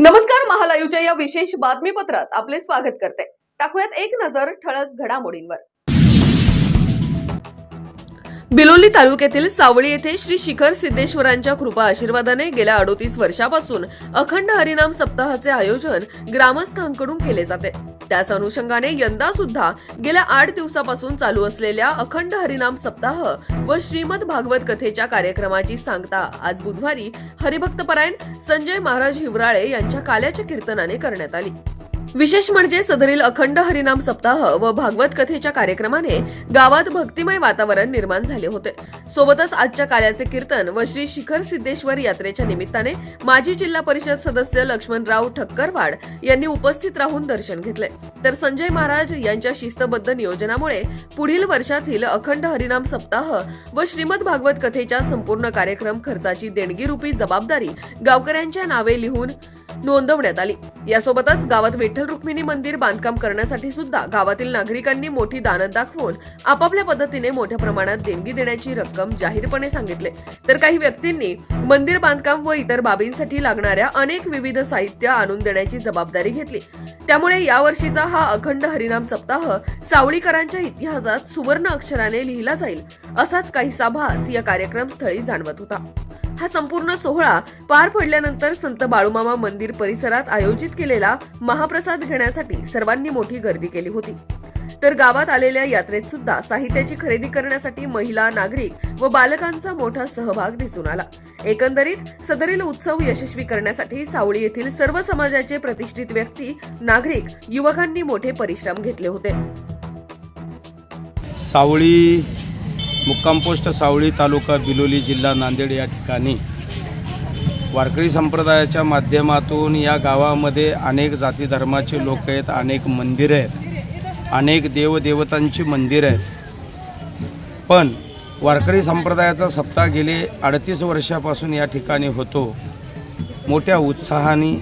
नमस्कार महालायूच्या या विशेष बातमीपत्रात आपले स्वागत करते. टाकूयात एक नजर ठळक घडामोडींवर. बिलोली तालुक्यातील सावळी येथे श्री शिखर सिद्धेश्वरांच्या कृपा आशीर्वादाने गेल्या अडोतीस वर्षापासून अखंड हरिनाम सप्ताहाचे आयोजन ग्रामस्थांकडून केले जाते. त्याच अनुषंगाने यंदा सुद्धा गेल्या आठ दिवसापासून चालू असलेल्या अखंड हरिनाम सप्ताह व श्रीमद भागवत कथेच्या कार्यक्रमाची सांगता आज बुधवारी हरिभक्तपरायण संजय महाराज हिवराळे यांच्या काल्याच्या कीर्तनाने करण्यात आली. विशेष म्हणजे सदरील अखंड हरिनाम सप्ताह व भागवत कथेच्या कार्यक्रमाने गावात भक्तिमय वातावरण निर्माण झाले होते. सोबतच आजच्या काल्याचे कीर्तन व श्री शिखर सिद्धेश्वर यात्रेच्या निमित्ताने माजी जिल्हा परिषद सदस्य लक्ष्मणराव ठक्करवाड यांनी उपस्थित राहून दर्शन घेतले. तर संजय महाराज यांच्या शिस्तबद्ध नियोजनामुळे पुढील वर्षातील अखंड हरिनाम सप्ताह व श्रीमद भागवत कथेच्या संपूर्ण कार्यक्रम खर्चाची देणगीरूपी जबाबदारी गावकऱ्यांच्या नावे लिहून नोंदवण्यात आली. यासोबतच गावात विठ्ठल रुक्मिणी मंदिर बांधकाम करण्यासाठी सुद्धा गावातील नागरिकांनी मोठी दानत दाखवून आपापल्या पद्धतीने मोठ्या प्रमाणात देणगी देण्याची रक्कम जाहीरपणे सांगितले. तर काही व्यक्तींनी मंदिर बांधकाम व इतर बाबींसाठी लागणाऱ्या अनेक विविध साहित्य आणून देण्याची जबाबदारी घेतली. त्यामुळे यावर्षीचा हा अखंड हरिनाम सप्ताह सावळीकरांच्या इतिहासात सुवर्ण अक्षराने लिहिला जाईल असाच काहीसा भास या कार्यक्रम स्थळी जाणवत होता. हा संपूर्ण सोहळा पार पडल्यानंतर संत बाळूमामा मंदिर परिसरात आयोजित केलेला महाप्रसाद घेण्यासाठी सर्वांनी मोठी गर्दी केली होती. तर गावात आलेल्या यात्रेत सुद्धा साहित्याची खरेदी करण्यासाठी महिला नागरिक व बालकांचा मोठा सहभाग दिसून आला. एकंदरीत सदरील उत्सव यशस्वी करण्यासाठी सावळी येथील सर्व समाजाचे प्रतिष्ठित व्यक्ती नागरिक युवकांनी मोठे परिश्रम घेतले होते. सावळी मुक्काम पोस्ट सावळी तालुका बिलोली जिल्हा नांदेड या ठिकाणी. वारकरी संप्रदायाच्या माध्यमातून या गावामध्ये अनेक जाती धर्माचे लोक आहेत अनेक मंदिरं आहेत अनेक देवदेवतांची मंदिरं आहेत. पण वारकरी संप्रदायाचा सप्ताह गेले अडतीस वर्षापासून या ठिकाणी होतो. मोठ्या उत्साहाने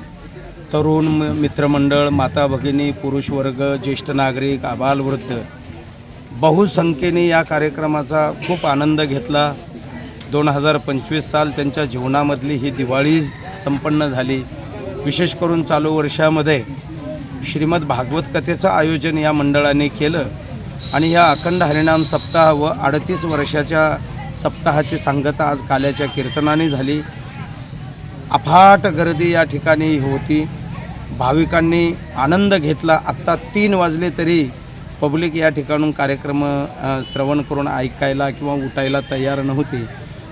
तरुण म- मित्रमंडळ माता भगिनी पुरुष वर्ग ज्येष्ठ नागरिक आबालवृद्ध बहुसंख्येने या कार्यक्रमाचा खूप आनंद घेतला. दोन हजार पंचवीस साल त्यांच्या जीवनामधली ही दिवाळी संपन्न झाली. विशेष करून चालू वर्षामध्ये श्रीमद भागवत कथेचं आयोजन या मंडळाने केलं आणि या अखंड हरिनाम सप्ताह व अडतीस वर्षाच्या सप्ताहाची सांगता आज काल्याच्या कीर्तनाने झाली. अफाट गर्दी या ठिकाणी होती. भाविकांनी आनंद घेतला. आत्ता तीन वाजले तरी पब्लिक या ठिकाणून कार्यक्रम श्रवण करून ऐकायला किंवा उठायला तयार नव्हती.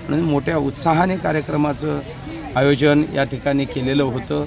म्हणून मोठ्या उत्साहाने कार्यक्रमाचं आयोजन या ठिकाणी केलेलं होतं.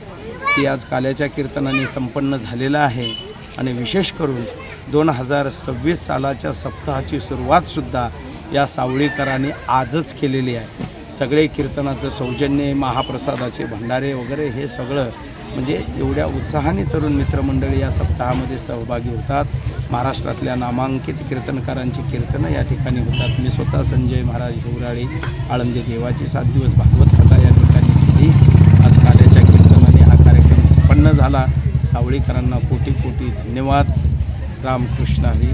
ती आज काल्याच्या कीर्तनाने संपन्न झालेलं आहे. आणि विशेष करून दोन हजार सव्वीस सालाच्या सप्ताहाची सुरुवातसुद्धा या सावळीकरांनी आजच केलेली आहे. सगळे कीर्तनाचं सौजन्य महाप्रसादाचे भंडारे वगैरे हे सगळं म्हणजे एवढ्या उत्साहाने तरुण मित्रमंडळी या सप्ताहामध्ये सहभागी होतात. महाराष्ट्रातल्या नामांकित कीर्तनकारांची कीर्तनं या ठिकाणी होतात. मी स्वतः संजय महाराज हिवराळे आळंदी देवाची सात दिवस भागवत कथा या ठिकाणी केली. आज काल्याच्या कीर्तनाने हा कार्यक्रम संपन्न झाला. सावळीकरांना कोटी कोटी धन्यवाद. रामकृष्ण हरी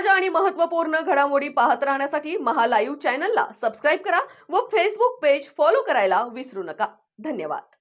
ताज्या आणि महत्त्वपूर्ण घडामोडी पाहत राहण्यासाठी महालाईव्ह चॅनलला सबस्क्राईब करा व फेसबुक पेज फॉलो करायला विसरू नका. धन्यवाद.